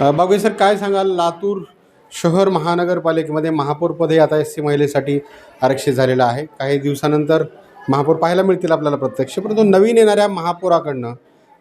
अ, Bagwe sir काय सांगाल? लातूर शहर महानगरपालिकेमध्ये महापौरपद हे आता एस सी महिलेसाठी आरक्षित झालेलं आहे. काही दिवसानंतर महापौर पाहायला मिळतील आपल्याला प्रत्यक्ष. परंतु नवीन येणाऱ्या महापौराकडनं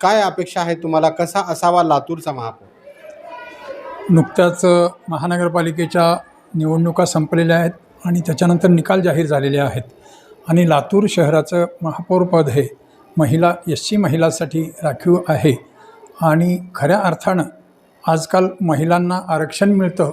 काय अपेक्षा आहे तुम्हाला? कसा असावा लातूरचा महापौर? नुकत्याच महानगरपालिकेच्या निवडणुका संपलेल्या आहेत आणि त्याच्यानंतर निकाल जाहीर झालेले आहेत. आणि लातूर शहराचं महापौरपद हे महिला एस सी महिलासाठी राखीव आहे. आणि खऱ्या अर्थानं आजकाल महिलांना आरक्षण मिळतं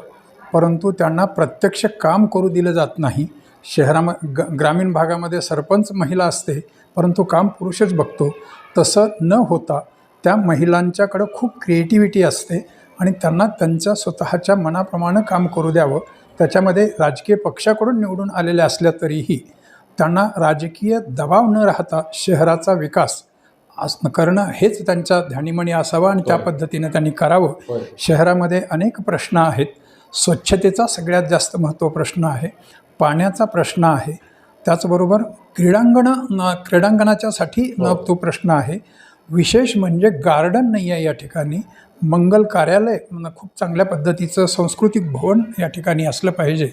परंतु त्यांना प्रत्यक्ष काम करू दिलं जात नाही. शहराम ग ग्रामीण भागामध्ये सरपंच महिला असते परंतु काम पुरुषच बघतो. तसं न होता त्या महिलांच्याकडं खूप क्रिएटिव्हिटी असते आणि त्यांना त्यांच्या स्वतःच्या मनाप्रमाणे काम करू द्यावं. त्याच्यामध्ये राजकीय पक्षाकडून निवडून आलेल्या असल्या तरीही त्यांना राजकीय दबाव न राहता शहराचा विकास आस करणं हेच त्यांच्या ध्यानीमणी असावं आणि त्या पद्धतीनं त्यांनी करावं. शहरामध्ये अनेक प्रश्न आहेत. स्वच्छतेचा सगळ्यात जास्त महत्त्व प्रश्न आहे. पाण्याचा प्रश्न आहे. त्याचबरोबर क्रीडांगणं न क्रीडांगणाच्यासाठी न तो प्रश्न आहे. विशेष म्हणजे गार्डन नाही आहे या ठिकाणी. मंगल कार्यालय खूप चांगल्या पद्धतीचं सांस्कृतिक भवन या ठिकाणी असलं पाहिजे.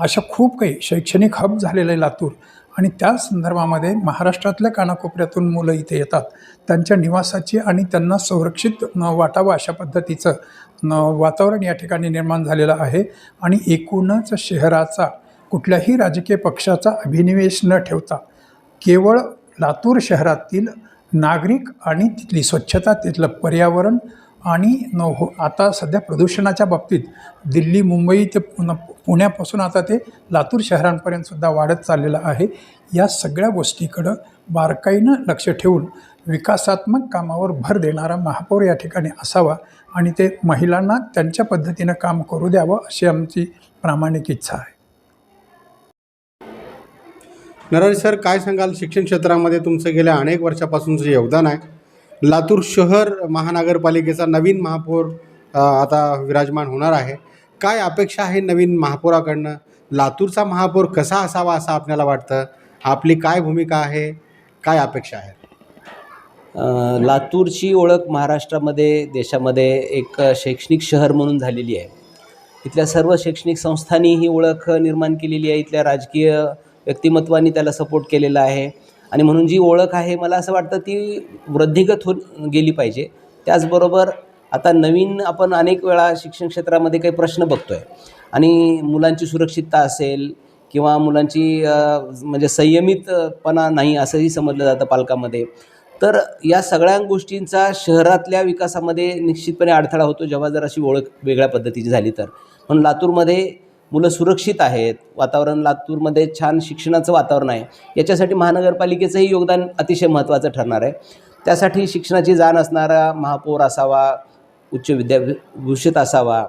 अशा खूप काही शैक्षणिक हब झालेलं आहे लातूर. आणि त्या संदर्भामध्ये महाराष्ट्रातल्या कानाकोपऱ्यातून मुलं इथे येतात. त्यांच्या निवासाची आणि त्यांना संरक्षित वाटावं अशा पद्धतीचं वातावरण या ठिकाणी निर्माण झालेलं आहे. आणि एकूणच शहराचा कुठल्याही राजकीय पक्षाचा अभिनिवेश न ठेवता केवळ लातूर शहरातील नागरिक आणि तिथली स्वच्छता तिथलं पर्यावरण आणि न हो आता सध्या प्रदूषणाच्या बाबतीत दिल्ली मुंबई ते पुन पुण्यापासून आता ते लातूर शहरांपर्यंत सुद्धा वाढत चाललेलं आहे. या सगळ्या गोष्टीकडं बारकाईनं लक्ष ठेवून विकासात्मक कामावर भर देणारा महापौर या ठिकाणी असावा आणि ते महिलांना त्यांच्या पद्धतीनं काम करू द्यावं अशी आमची प्रामाणिक इच्छा आहे. नरहरी सर काय सांगाल? शिक्षण क्षेत्रामध्ये तुमचं गेल्या अनेक वर्षापासूनचं योगदान आहे लातूर शहर महानगरपालिकेचा नवीन महापौर आता विराजमान होणार आहे. काय अपेक्षा आहे नवीन महापौराकडनं? लातूरचा महापौर कसा असावा असं आपल्याला वाटतं? आपली काय भूमिका आहे? काय अपेक्षा आहे लातूरची ओळख महाराष्ट्रामध्ये देशामध्ये एक शैक्षणिक शहर म्हणून झालेली आहे. इथल्या सर्व शैक्षणिक संस्थांनी ही ओळख निर्माण केलेली आहे. इथल्या राजकीय व्यक्तिमत्वांनी त्याला सपोर्ट केलेला आहे. आणि म्हणून जी ओळख आहे मला असं वाटतं ती वृद्धिगत होत गेली पाहिजे. त्याचबरोबर आता नवीन आपण अनेक वेळा शिक्षण क्षेत्रामध्ये काही प्रश्न बघतो आहे आणि मुलांची सुरक्षितता असेल किंवा मुलांची म्हणजे संयमितपणा नाही असंही समजलं जातं पालकामध्ये तर या सगळ्या गोष्टींचा शहरातल्या विकासामध्ये निश्चितपणे अडथळा होतो. जेव्हा जर अशी ओळख वेगळ्या पद्धतीची झाली तर. म्हणून लातूरमध्ये मुलं सुरक्षित आहेत वातावरण लातूरमध्ये छान शिक्षणाचं वातावरण आहे. याच्यासाठी महानगरपालिकेचंही योगदान अतिशय महत्त्वाचं ठरणार आहे. त्यासाठी शिक्षणाची जाण असणारा महापौर असावा उच्च विद्याभूषित असावा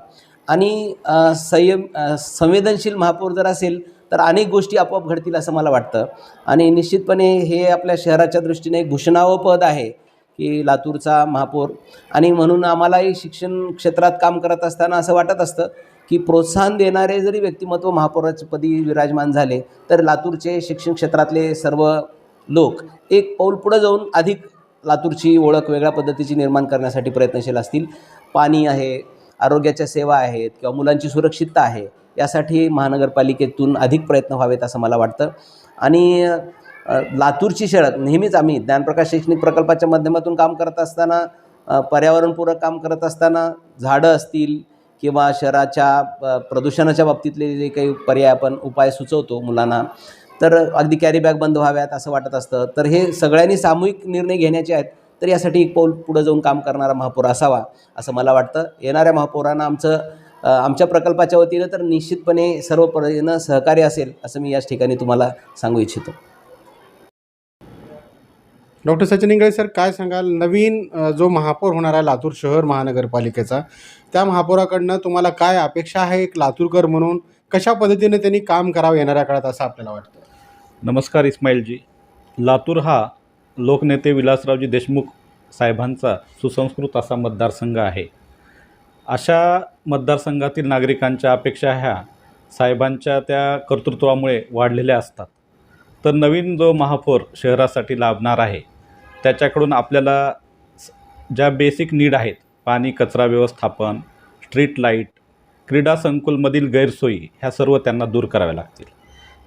आणि संयम संवेदनशील महापौर जर असेल तर अनेक गोष्टी आपोआप घडतील असं मला वाटतं. आणि निश्चितपणे हे आपल्या शहराच्या दृष्टीने एक भूषणावं पद आहे की लातूरचा महापौर. आणि म्हणून आम्हालाही शिक्षण क्षेत्रात काम करत असताना असं वाटत असतं की प्रोत्साहन देणारे जरी व्यक्तिमत्व महापौराच्या पदी विराजमान झाले तर लातूरचे शिक्षण क्षेत्रातले सर्व लोक एक पाऊल पुढं जाऊन अधिक लातूरची ओळख वेगळ्या पद्धतीची निर्माण करण्यासाठी प्रयत्नशील असतील. पाणी आहे आरोग्याच्या सेवा आहेत किंवा मुलांची सुरक्षितता आहे यासाठी महानगरपालिकेतून अधिक प्रयत्न व्हावेत असं मला वाटतं. आणि लातूरची शहरात नेहमीच आम्ही ज्ञानप्रकाश शैक्षणिक प्रकल्पाच्या माध्यमातून काम करत असताना पर्यावरणपूरक काम करत असताना झाडं असतील किंवा शहराच्या प्रदूषणाच्या बाबतीतले जे काही पर्याय आपण उपाय सुचवतो मुलांना तर अगदी कॅरी बॅग बंद व्हाव्यात असं वाटत असतं. तर हे सगळ्यांनी सामूहिक निर्णय घेण्याचे आहेत तर यासाठी एक पाऊल पुढं जाऊन काम करणारा महापौर असावा असं मला वाटतं. येणाऱ्या महापौरांना आमचं आमच्या प्रकल्पाच्या वतीनं तर निश्चितपणे सर्व परीनं सहकार्य असेल असं मी याच ठिकाणी तुम्हाला सांगू इच्छितो. डॉक्टर सचिन इंगळे सर काय सांगाल? नवीन जो महापौर होणार आहे लातूर शहर महानगरपालिकेचा त्या महापौराकडनं तुम्हाला काय अपेक्षा आहे एक लातूरकर म्हणून? कशा पद्धतीने त्यांनी काम करावं येणाऱ्या काळात असं आपल्याला वाटतं? नमस्कार इस्माईलजी. लातूर हा लोकनेते विलासरावजी देशमुख साहेबांचा सुसंस्कृत असा मतदारसंघ आहे. अशा मतदारसंघातील नागरिकांच्या अपेक्षा ह्या साहेबांच्या त्या कर्तृत्वामुळे वाढलेल्या असतात. तर नवीन जो महापौर शहरासाठी लाभणार आहे त्याच्याकडून आपल्याला ज्या बेसिक नीड आहेत पाणी कचरा व्यवस्थापन स्ट्रीट लाइट क्रीडा संकुलमधील गैरसोयी ह्या सर्व त्यांना दूर कराव्या लागतील.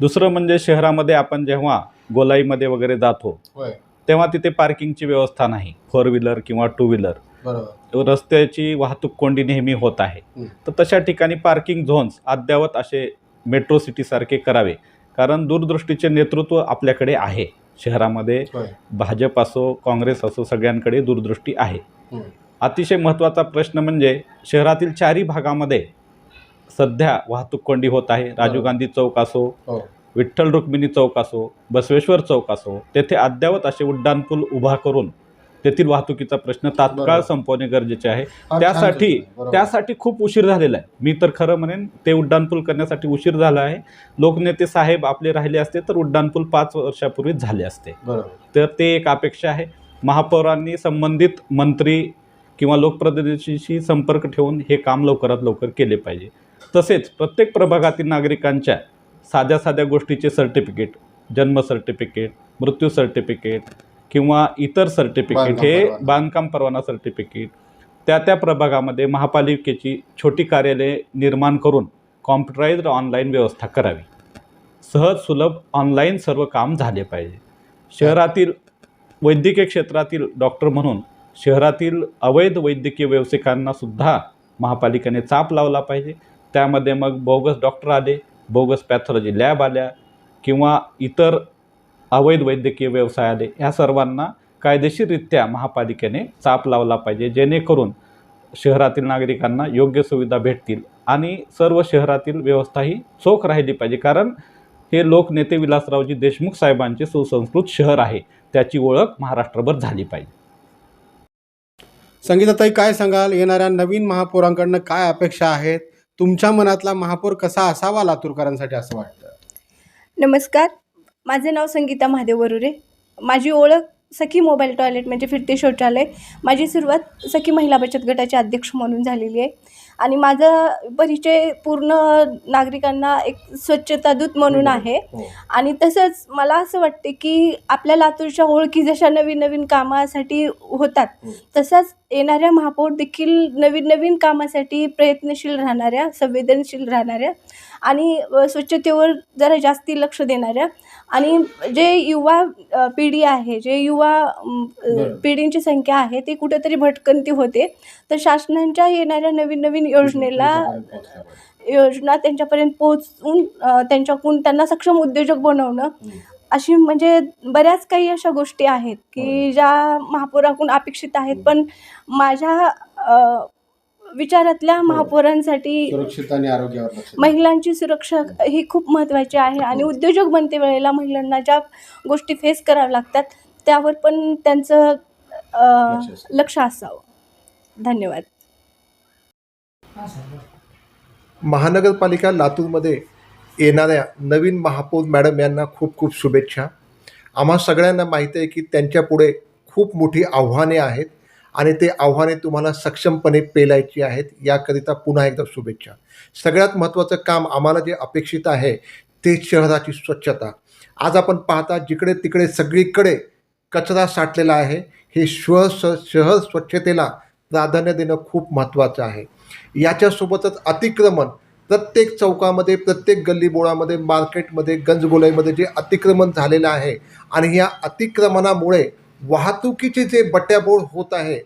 दुसरं म्हणजे शहरामध्ये आपण जेव्हा गोलाईमध्ये वगैरे जातो तेव्हा तिथे पार्किंगची व्यवस्था नाही. फोर व्हीलर किंवा टू व्हीलर रस्त्याची वाहतूक कोंडी नेहमी होत आहे. तर तशा ठिकाणी पार्किंग झोन्स अद्ययावत असे मेट्रो सिटीसारखे करावे. कारण दूरदृष्टीचे नेतृत्व आपल्याकडे आहे. शहरामध्ये भाजप असो काँग्रेस असो सगळ्यांकडे दूरदृष्टी आहे. अतिशय महत्त्वाचा प्रश्न म्हणजे शहरातील चारही भागामध्ये सध्या वाहतूक कोंडी होत आहे राजीव. गांधी चौक असो हो विठ्ठल रुक्मिणी चौक असो बसवेश्वर चौक असो तेथे अद्ययावत असे उड्डाणपूल उभा करून तेथील वाहतुकीचा प्रश्न तात्काळ. संपवणे गरजेचे आहे. त्यासाठी. त्यासाठी खूप उशीर झालेला आहे. मी तर खरं म्हणेन ते उड्डाणपूल करण्यासाठी उशीर झाला आहे. लोकनेते साहेब आपले राहिले असते तर उड्डाणपूल पाच वर्षापूर्वीच झाले असते. तर ते एक अपेक्षा आहे. महापौरांनी संबंधित मंत्री किंवा लोकप्रतिनिधीशी संपर्क ठेवून हे काम लवकरात लवकर केले पाहिजे. तसेच प्रत्येक प्रभागातील नागरिकांच्या साध्या साध्या गोष्टीचे सर्टिफिकेट जन्म सर्टिफिकेट मृत्यू सर्टिफिकेट किंवा इतर सर्टिफिकेट हे. बांधकाम परवाना सर्टिफिकेट त्या त्या प्रभागामध्ये महापालिकेची छोटी कार्यालये निर्माण करून कॉम्प्युटराइज्ड ऑनलाईन व्यवस्था करावी. सहज सुलभ ऑनलाईन सर्व काम झाले पाहिजे. शहरातील वैद्यकीय क्षेत्रातील डॉक्टर म्हणून शहरातील अवैध वैद्यकीय व्यावसायिकांना सुद्धा महापालिकेने चाप लावला पाहिजे. त्यामध्ये मग बोगस डॉक्टर आले बोगस पॅथॉलॉजी लॅब आल्या किंवा इतर अवैध वैद्यकीय व्यवसाय आले ह्या सर्वांना कायदेशीररित्या महापालिकेने चाप लावला पाहिजे. जेणेकरून शहरातील नागरिकांना योग्य सुविधा भेटतील आणि सर्व शहरातील व्यवस्थाही चोख राहिली पाहिजे. कारण हे लोकनेते विलासरावजी देशमुख साहेबांचे सुसंस्कृत शहर आहे. त्याची ओळख महाराष्ट्रभर झाली पाहिजे. संगीताताई काय सांगाल? येणाऱ्या नवीन महापौरांकडनं काय अपेक्षा आहेत? तुमच्या मनातला महापौर कसा असावा लातूरकरांसाठी असं वाटतं? नमस्कार. माझे नाव संगीता महादेव वरुरे. माझी ओळख सखी मोबाईल टॉयलेट म्हणजे फिरते शौचालय. माझी सुरुवात सखी महिला बचत गटाचे अध्यक्ष म्हणून झालेली आहे. आणि माझा परिचय पूर्ण नागरिकांना एक स्वच्छता दूत म्हणून आहे हो. आणि तसंच मला असं वाटते की आपल्या लातूरच्या ओळखी जशा नवीन नवीन कामासाठी होतात हं. तसाच येणाऱ्या महापौर देखील नवीन नवीन कामासाठी प्रयत्नशील राहणाऱ्या संवेदनशील राहणाऱ्या आणि स्वच्छतेवर जरा जास्ती लक्ष देणाऱ्या आणि जे युवा पिढी आहे जे युवा. पिढींची संख्या आहे ती कुठेतरी भटकंती होते तर शासनाच्या येणाऱ्या नवीन नवीन योजनेला योजना त्यांच्यापर्यंत पोहोचून त्यांच्याकडून त्यांना सक्षम उद्योजक बनवणं. अशी म्हणजे बऱ्याच काही अशा गोष्टी आहेत की ज्या महापौराकडून अपेक्षित आहेत. पण माझ्या विचारातल्या महापौरांसाठी सुरक्षित आणि आरोग्यावर लक्ष द्या. महिलांची सुरक्षा ही खूप महत्त्वाची आहे आणि उद्योजक बनते वेळेला महिलांना ज्या गोष्टी फेस कराव्या लागतात त्यावर पण त्यांचं. लक्ष असावं. धन्यवाद. महानगरपालिका लातूरमध्ये येणाऱ्या नवीन महापौर मॅडम यांना खूप खूप शुभेच्छा. आम्हा सगळ्यांना माहिती आहे की त्यांच्यापुढे खूप मोठी आव्हाने आहेत आणि ते आव्हाने तुम्हाला सक्षमपणे पेलायची आहेत याकरिता पुन्हा एकदा शुभेच्छा. सगळ्यात महत्त्वाचं काम आम्हाला जे अपेक्षित आहे ते शहराची स्वच्छता. आज आपण पाहता जिकडे तिकडे सगळीकडे कचरा साठलेला आहे हे श्व स शहर स्वच्छतेला प्राधान्य देणं खूप महत्त्वाचं आहे. याच्यासोबतच अतिक्रमण प्रत्येक चौकामध्ये प्रत्येक गल्लीबोळामध्ये मार्केटमध्ये गंजगोलाईमध्ये जे अतिक्रमण झालेलं आहे आणि या अतिक्रमणामुळे वाहतुकीचे जे बट्ट्याबोळ होत आहे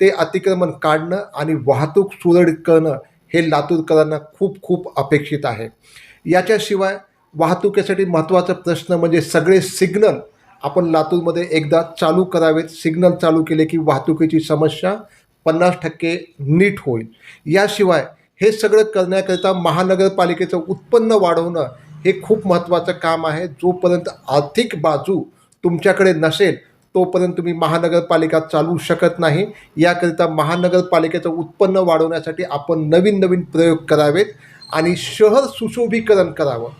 ते अतिक्रमण काढणं आणि वाहतूक सुरळीत करणं हे लातूरकरांना खूप खूप अपेक्षित आहे. याच्याशिवाय वाहतुकीसाठी महत्त्वाचा प्रश्न म्हणजे सगळे सिग्नल आपण लातूरमध्ये एकदा चालू करावेत. सिग्नल चालू केले की वाहतुकीची समस्या पन्नास टक्के नीट होईल. याशिवाय हे सगळं करण्याकरिता महानगरपालिकेचं उत्पन्न वाढवणं हे खूप महत्त्वाचं काम आहे. जोपर्यंत आर्थिक बाजू तुमच्याकडे नसेल तोपर्यंत तुम्ही महानगरपालिका चालवू शकत नाही. याकरिता महानगरपालिकेचं उत्पन्न वाढवण्यासाठी आपण नवीन नवीन प्रयोग करावेत आणि शहर सुशोभीकरण करावं.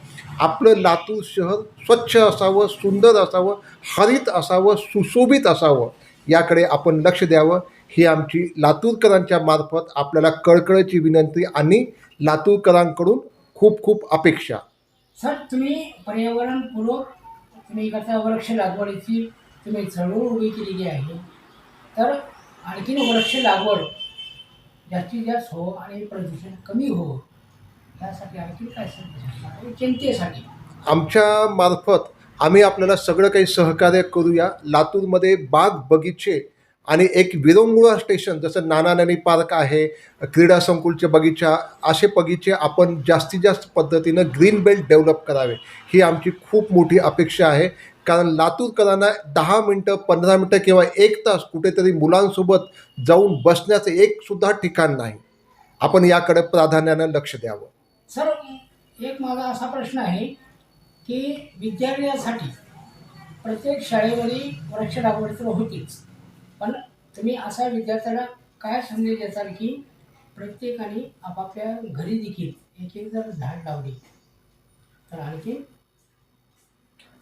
आपलं लातूर शहर स्वच्छ असावं सुंदर असावं हरित असावं सुशोभित असावं याकडे आपण लक्ष द्यावं. ही आमची लातूरकरांच्या मार्फत आपल्याला कळकळीची विनंती आणि लातूरकरांकडून खूप खूप अपेक्षा. सर तुम्ही पर्यावरणपूर्वक तुम्ही करता वृक्ष लागवडीची तुम्ही चळवळ उभी केलेली आहे. तर आणखीन वृक्ष लागवड जास्तीत जास्त हो आणि प्रदूषण कमी हो यासाठी आणखी काय संदेश? जनतेसाठी आमच्या मार्फत आम्ही आपल्याला सगळं काही सहकार्य करूया. लातूरमध्ये बाग बगीचे आणि एक विरंगुळा स्टेशन जसं नाना नानी पार्क आहे क्रीडा संकुलचे बगीचा असे बगीचे आपण जास्तीत जास्त पद्धतीनं ग्रीन बेल्ट डेव्हलप करावे. ही आमची खूप मोठी अपेक्षा आहे. कारण लातूरकरांना दहा मिनटं पंधरा मिनटं किंवा एक तास कुठेतरी मुलांसोबत जाऊन बसण्याचं एकसुद्धा ठिकाण नाही. आपण याकडे प्राधान्यानं लक्ष द्यावं. सर एक माझा असा प्रश्न आहे की विद्यार्थ्यासाठी प्रत्येक शाळेवरील वृक्ष लागवड तर होतीच. पण तुम्ही असा विद्यार्थ्याला काय संदेश देताल की प्रत्येकाने आपापल्या घरी देखील एक एक जर झाड लावली तर आणखी?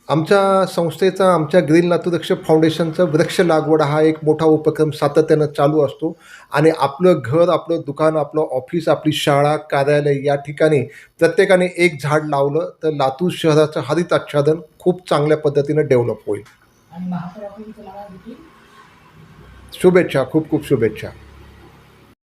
आमच्या संस्थेचा आमच्या ग्रीन लातूरक्ष फाउंडेशनचं वृक्ष लागवड हा एक मोठा उपक्रम सातत्यानं चालू असतो. आणि आपलं घर आपलं दुकान आपलं ऑफिस आपली शाळा कार्यालय या ठिकाणी प्रत्येकाने एक झाड लावलं तर लातूर शहराचं हरित आच्छादन खूप चांगल्या पद्धतीनं डेव्हलप होईल. आणि देखील शुभेच्छा खूप खूप शुभेच्छा.